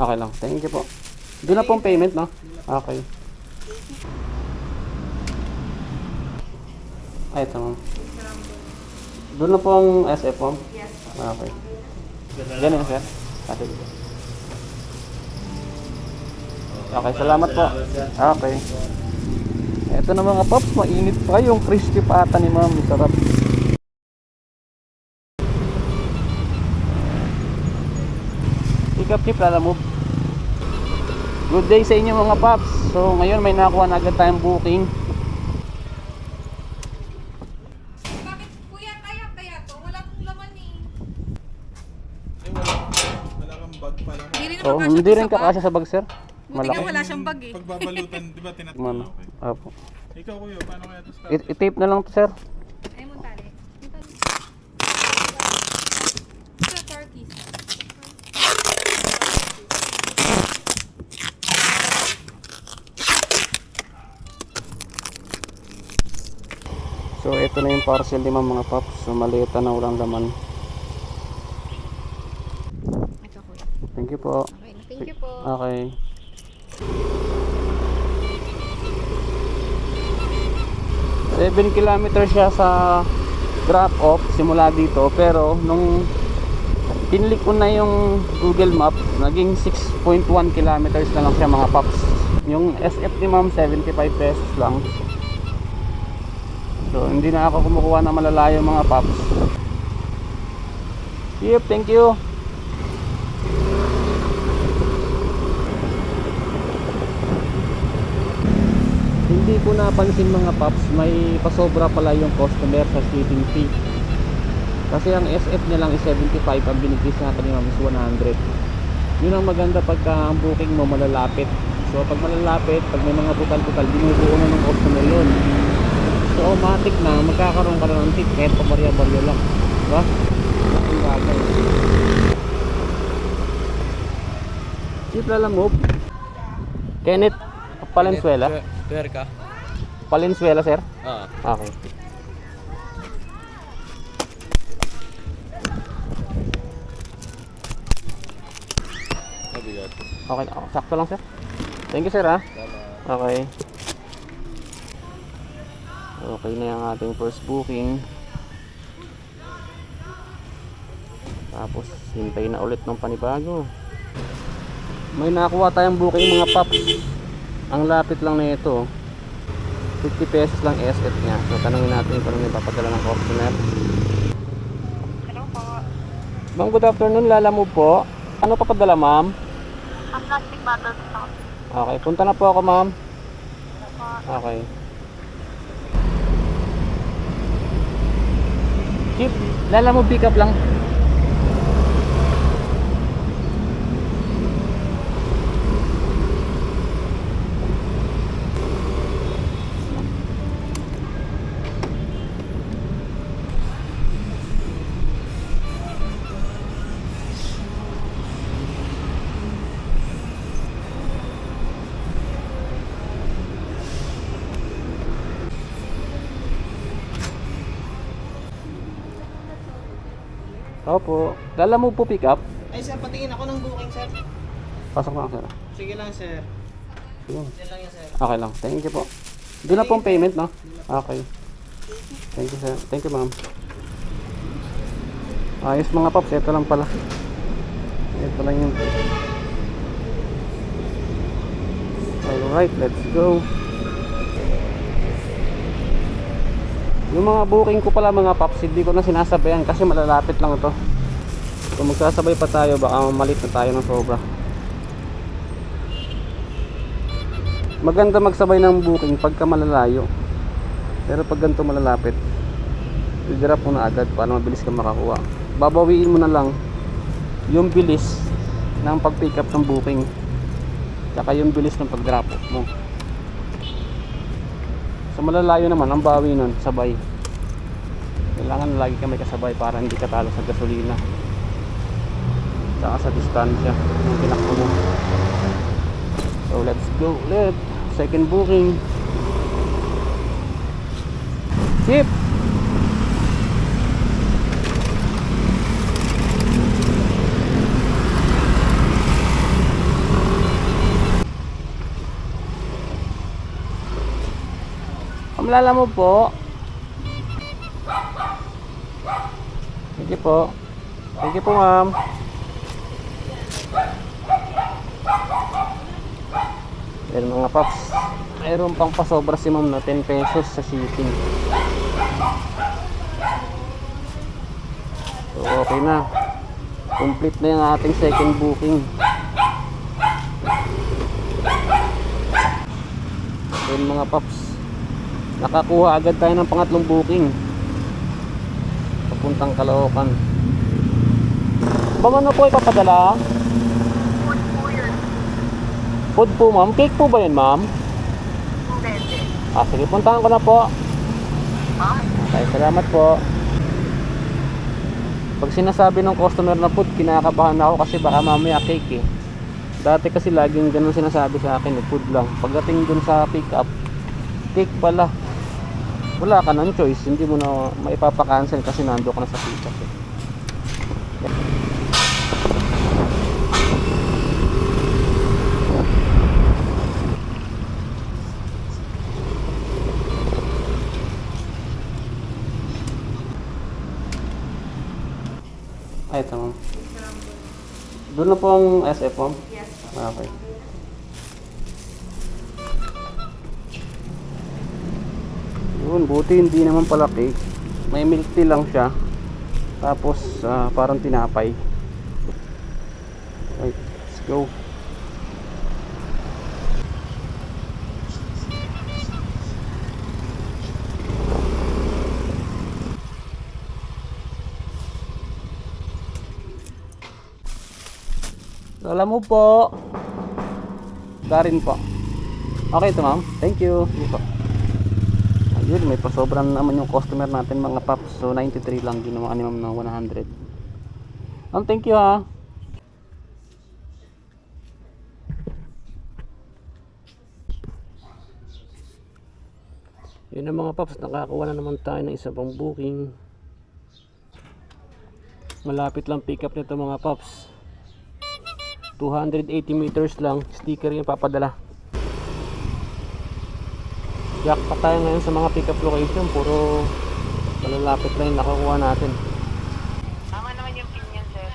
Okay lang. Thank you po. Doon na pong payment, no? Okay. Ay, ito ma'am. Doon na pong SF, ma'am? Yes. Okay. Ganun, sir. Kasi dito. Okay, salamat po. Okay. Ito na mga pops, mainit pa yung crispy pata ni ma'am. Sarap. Pick up chip, lalamove. Good day sa inyo mga pops. So ngayon may nakuha na agad tayong booking. Bakit kuya kaya kaya to? Wala pong laman eh. Eh, wala, wala kang bag pala. Hindi rin Oh, hindi rin to kakasya sa bag, sir. Buti Malaki. nga wala siyang bag eh. Pagbabalutan, di ba. Okay. Apo. Ikaw kuya, paano kaya ito start? I- I-tape na lang to, sir. So ito na yung parcel ni mga pops. So maliit na walang laman. Ito kuya. Thank you po. Okay, thank you po. Okay. Seven kilometer siya sa drop off simula dito pero nung pinlik ko na yung Google Map naging 6.1 kilometers na lang siya mga paps yung SF ni ma'am 75 pesos lang so hindi na ako kumukuha na malalayo mga paps yep thank you Hindi ko napansin mga paps, may pasobra pala yung customer sa shipping fee. Kasi ang SF niya lang is 75, ang binigay sa akin ni ma'am is 100. Yun ang maganda pagka ang booking mo malalapit. So pag malalapit, pag may mga butal-butal, binubuo na ng customer yun. So automatic na, magkakaroon ka ng tip kahit pa barya-barya lang. Diba? Ang bagay. Chip lalamove. Kenneth Palenzuela. Tuwer ka? Palenzuela, sir? Oo. Okay. Mabigat. Okay, oh, sakto lang, sir. Thank you, sir, ha? Okay. Okay na yung ating first booking. Tapos, hintay na ulit ng panibago. May nakuha tayong booking mga paps. Ang lapit lang na ito. 50 pesos lang SF niya. So, tanongin natin kung ano yung papadala ng customer. Hello po. Ma'am, good afternoon. Lala mo po. Ano papadala, ma'am? Ang plastic bottle to. Okay, punta na po ako, ma'am. Okay. Chip, lala mo pick up lang. Opo. Lala mo po pick up. Ay sir, patingin ako ng booking sir. Pasok na, sir. Sige lang sir. Sige. Lang yan sir. Okay lang. Thank you po. Doon na pong payment, no? Okay. Thank you, sir. Thank you, ma'am. Ayos mga paps. Ito lang pala. Ito lang yun. Alright, let's go. Yung mga booking ko pala mga paps, hindi ko na sinasabayan kasi malalapit lang ito. Kung magsasabay pa tayo, baka malit na tayo ng sobra. maganda magsabay ng booking pagka malalayo pero pag ganito malalapit i-drop mo na agad para mabilis ka makakuha babawiin mo na lang yung bilis ng pag pick up ng booking tsaka yung bilis ng pag drop mo sa malalayo naman ang bawi nun sabay kailangan lagi ka may kasabay para hindi ka talo sa gasolina tsaka sa distansya ng tinakbo mo So let's go ulit. Second booking. Chip. Lala mo po. Sige po. Sige po, ma'am. Yan mga paps. Mayroon pang pasobra si ma'am na 10 pesos sa shipping. So, okay na. Complete na yung ating second booking. Yan mga paps. Nakakuha agad tayo ng pangatlong booking. Papuntang Caloocan. Bang ano po ipapadala? Food po ma'am. Cake po ba yun ma'am? Ah, sige, puntahan ko na po. Okay, salamat po. Pag sinasabi ng customer na food, kinakabahan ako kasi baka mamaya cake eh. Dati kasi laging ganun sinasabi sa akin, eh, food lang. Pagdating dun sa pick up, cake pala. Wala ka ng choice, hindi mo na maipapakancel kasi nando ka na sa pick up eh. Ay, ma'am. Doon na po ang SF ma'am? Yes. Okay. Yun, buti hindi naman pala cake. May milk tea lang siya. Tapos ah, parang tinapay. Right, let's go. Lola mo po. Darin po. Okay ito ma'am. Thank you. Sige po. Ayun, may pasobran naman yung customer natin mga paps. So 93 lang ginawa ni ma'am ng 100. Ma'am, thank you ha. Yun ang mga paps, nakakuha na naman tayo ng isa pang booking. Malapit lang pick up nito mga paps. 280 meters lang sticker yung papadala yak pa tayo ngayon sa mga pick up location puro malalapit lang yung nakakuha natin Tama naman yung pin niyan, sir.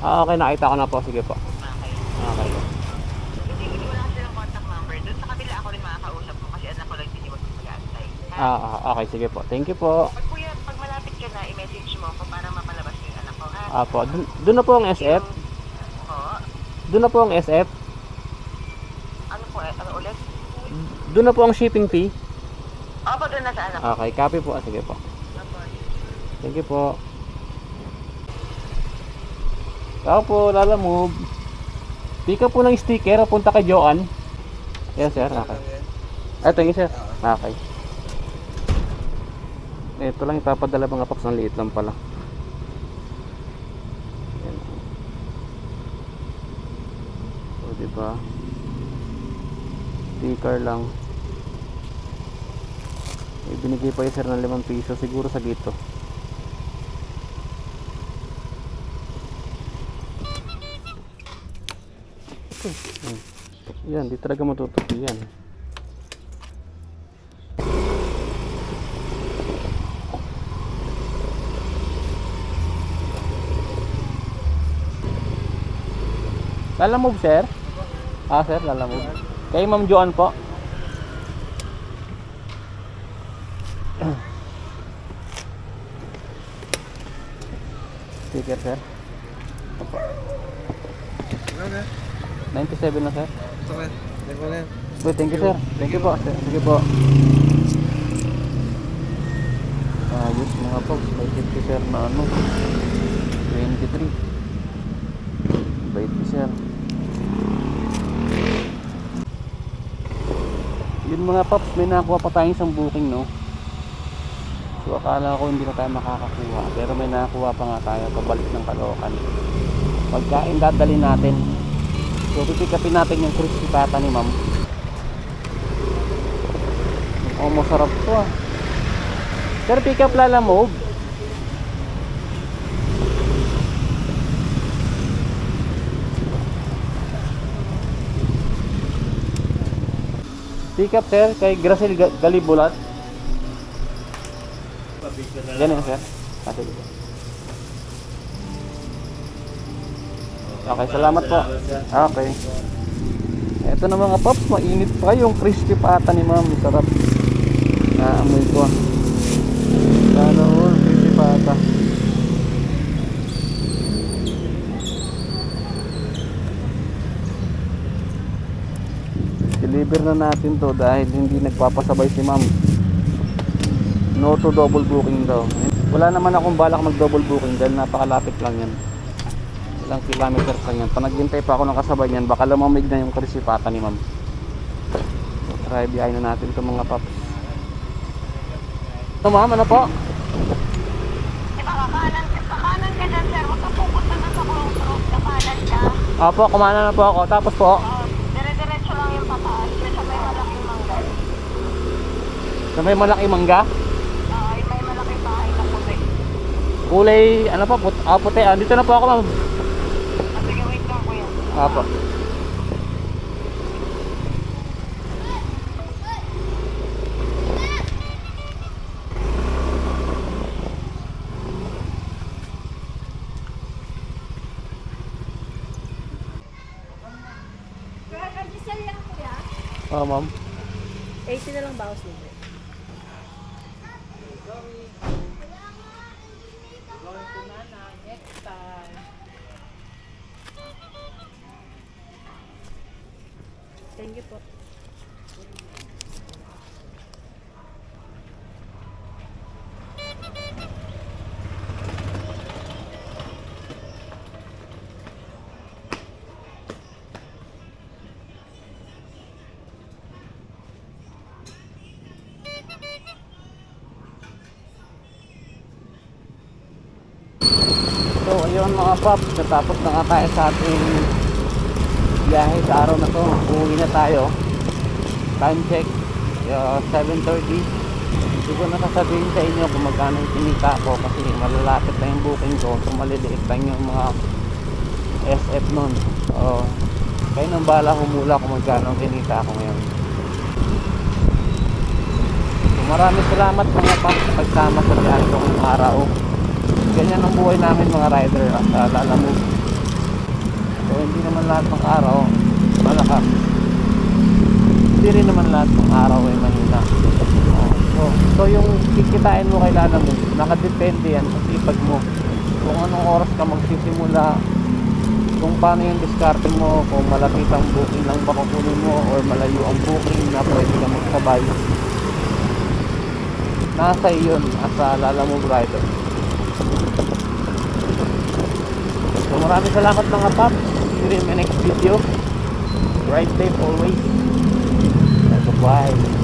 ah okay nakita ko na po sige po Okay. okay Hindi ko wala kasi ng contact number. Doon sa kabila ako rin makakausap mo kasi anak ko lang din yung mag-aantay. ah ah, okay sige po thank you po Pag kuya, pag malapit ka na, i-message mo ako para mapalabas yung anak ko, ha? ah po dun na po ang SF Oo. dun na po ang SF Ano ano ulit? dun na po ang shipping fee Opo, doon na sa anak ko. okay copy po ah, sige po thank you po Tao po, Lala Move. Pick up po ng sticker, punta kay Joan. Yes, sir. Okay. Ah, Ito yung sir. Okay. Ito lang ipapadala mga paps ng liit lang pala. Yan. O, diba? Sticker lang. May binigay pa yung sir ng 5 piso. Siguro sa gito. Yan, di talaga matutupi yan. Lala move, sir? Ah, sir, lala move. Kay Ma'am Joan po. Sticker, sir. Opo. Ano na? 97 na, sir. Ito ko na. Wait, thank you sir. Thank you po. sir. Sige po. Ayos mga folks. May 50 sir na ano. 23. Bait sir. Yun mga paps, may nakuha pa tayong isang booking no. So akala ko hindi na tayo makakakuha. Pero may nakuha pa nga tayo pabalik ng Caloocan. Pagkain dadali natin. So pipikapin natin yung crispy pata ni ma'am. Oh, masarap to ah. Sir, pick up Lala. Pick up sir, kay Gracel Ga- Galibulat. Ganun sir. Ah, sige. Okay, salamat po. Okay. Ito na mga pops, mainit pa yung crispy pata ni ma'am. Sarap. Naamoy ko. Sana all, crispy pata. Na natin to dahil hindi nagpapasabay si ma'am. No to double booking daw. Wala naman akong balak mag double booking dahil napakalapit lang yan. Ilang kilometers lang yan. Pag naghintay pa ako ng kasabay niyan, baka lumamig na yung krisipata ni ma'am. So, try biyahin na natin itong mga paps. Ito ma'am, ano po? Ka. Opo, kumana na po ako. Tapos po, Oh, dire-diretso lang yung pataas. May sa may malaking mangga. Sa may malaki mangga. Ah, yung may malaking bahay na puti. Kulay, ano po, put ah, puti. Ah, dito na po ako ma'am. Ah, sige, wait lang, kuya. Kandisel lang kuya. Oh, ma'am. 80 na lang bawas libre. Thank you po. So ayun mga paps, natapos na nga tayo sa ating biyahe sa araw na to. Uuwi na tayo. Time check, uh, 7.30. Hindi ko nasasabihin sa inyo kung magkano yung kinita ko kasi malalapit na yung booking ko. So maliliit lang yung mga SF nun. So, kayo nang bala humula kung magkano ang kinita ko ngayon. So maraming salamat mga sa pagsama sa biyahe ko araw ganyan ang buhay namin mga rider at uh, lalamove hindi naman lahat ng araw malakas. Hindi rin naman lahat ng araw ay mahina. Oh, so, so yung kikitain mo kay lalamove nakadepende yan sa sipag mo. Kung anong oras ka magsisimula kung paano yung diskarte mo kung malapit ang booking lang ba kukunin mo or malayo ang booking na pwede ka magsabay nasa iyon as a lalamove rider. So maraming salamat mga paps. You in my next video. Ride safe always. Bye.